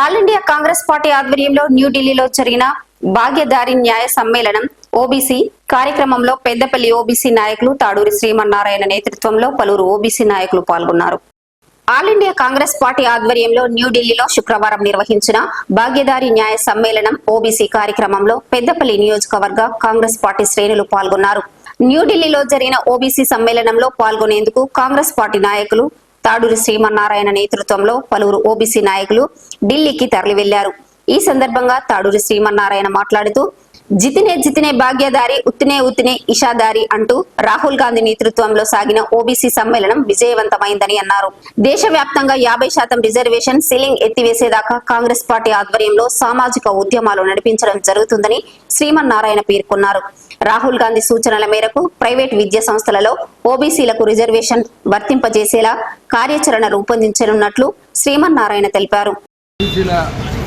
All India Congress party ఆధ్వర్యంలో న్యూఢిల్లీలో జరిగిన భాగ్యదారి న్యాయ సమ్మేళనం ఓబీసీ కార్యక్రమంలో పెద్దపల్లి ఓబీసీ నాయకులు తాడూరి శ్రీమన్నారాయణ నేతృత్వంలో పలువురు ఓబీసీ నాయకులు పాల్గొన్నారు. ఆల్ ఇండియా కాంగ్రెస్ పార్టీ ఆధ్వర్యంలో న్యూఢిల్లీలో శుక్రవారం నిర్వహించిన భాగ్యదారి న్యాయ సమ్మేళనం ఓబీసీ కార్యక్రమంలో పెద్దపల్లి నియోజకవర్గ కాంగ్రెస్ పార్టీ శ్రేణులు పాల్గొన్నారు. న్యూఢిల్లీలో జరిగిన ఓబీసీ సమ్మేళనంలో పాల్గొనేందుకు కాంగ్రెస్ పార్టీ నాయకులు తాడూరి శ్రీమన్నారాయణ నేతృత్వంలో పలువురు ఓబీసీ నాయకులు ఢిల్లీకి తరలి వెళ్ళారు ఈ సందర్భంగా తాడూరి శ్రీమన్నారాయణ మాట్లాడుతూ జితినే జితినే భాగ్యదారి ఉత్తినే ఉత్తినే ఇషాదారి అంటూ రాహుల్ గాంధీ నేతృత్వంలో సాగిన ఓబీసీ సమ్మేళనం విజయవంతమైందని అన్నారు. దేశవ్యాప్తంగా యాభై శాతం రిజర్వేషన్ సీలింగ్ ఎత్తివేసేదాకా కాంగ్రెస్ పార్టీ ఆధ్వర్యంలో సామాజిక ఉద్యమాలు నడిపించడం జరుగుతుందని శ్రీమన్నారాయణ పేర్కొన్నారు. రాహుల్ గాంధీ సూచనల మేరకు ప్రైవేట్ విద్యా సంస్థలలో ఓబీసీలకు రిజర్వేషన్ వర్తింపజేసేలా కార్యాచరణ రూపొందించనున్నట్లు శ్రీమన్నారాయణ తెలిపారు.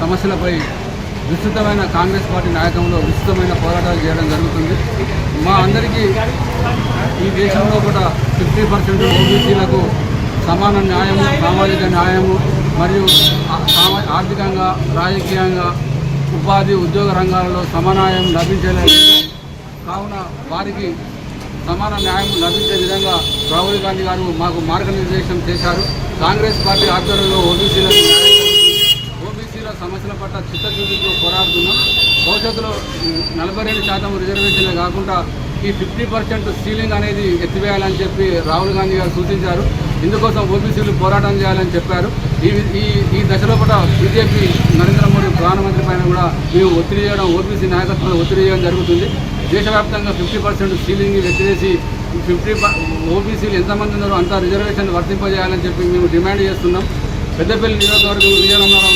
సమస్యలపై విస్తృతమైన కాంగ్రెస్ పార్టీ నాయకంలో విస్తృతమైన పోరాటాలు చేయడం జరుగుతుంది. మా అందరికీ ఈ దేశంలో కూడా ఫిఫ్టీ పర్సెంట్ ఓబీసీలకు సమాన న్యాయము సామాజిక న్యాయము మరియు సామా- ఆర్థికంగా రాజకీయంగా ఉపాధి ఉద్యోగ రంగాలలో సమానాయం లభించలేదు కావున వారికి సమాన న్యాయం లభించే విధంగా రాహుల్ గాంధీ గారు మాకు మార్గనిర్దేశం చేశారు. కాంగ్రెస్ పార్టీ ఆధ్వర్యంలో ఓబీసీలకు నలభై రెండు శాతం రిజర్వేషన్లే కాకుండా ఈ ఫిఫ్టీ పర్సెంట్ సీలింగ్ అనేది ఎత్తివేయాలని చెప్పి రాహుల్ గాంధీ గారు సూచించారు. ఇందుకోసం ఓబీసీలు పోరాటం చేయాలని చెప్పారు. ఈ ఈ ఈ దశలో కూడా బీజేపీ నరేంద్ర మోడీ ప్రధానమంత్రి పైన కూడా మేము ఒత్తిడి చేయడం ఓబీసీ నాయకత్వంలో ఒత్తిడి చేయడం జరుగుతుంది. దేశవ్యాప్తంగా ఫిఫ్టీ పర్సెంట్ సీలింగ్ ఎత్తివేసి ఫిఫ్టీ ఓబీసీలు ఎంతమంది ఉన్నారో అంత రిజర్వేషన్ వర్తింపజేయాలని చెప్పి మేము డిమాండ్ చేస్తున్నాం. పెద్దపల్లి నియోజకవర్గం విజయనగరం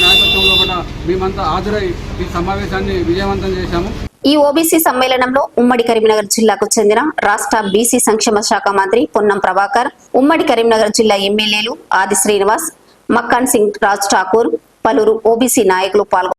మేమంతా హాజరై ఈ సమావేశాన్ని విజయవంతం చేశాము. ఈ ఓబీసీ సమ్మేళనంలో ఉమ్మడి కరీంనగర్ జిల్లాకు చెందిన రాష్ట్ర బీసీ సంక్షేమ శాఖ మంత్రి పొన్నం ప్రభాకర్ ఉమ్మడి కరీంనగర్ జిల్లా ఎమ్మెల్యేలు ఆది శ్రీనివాస్ మక్కాన్ సింగ్ రాజ్ ఠాకూర్ పలువురు ఓబీసీ నాయకులు పాల్గొన్నారు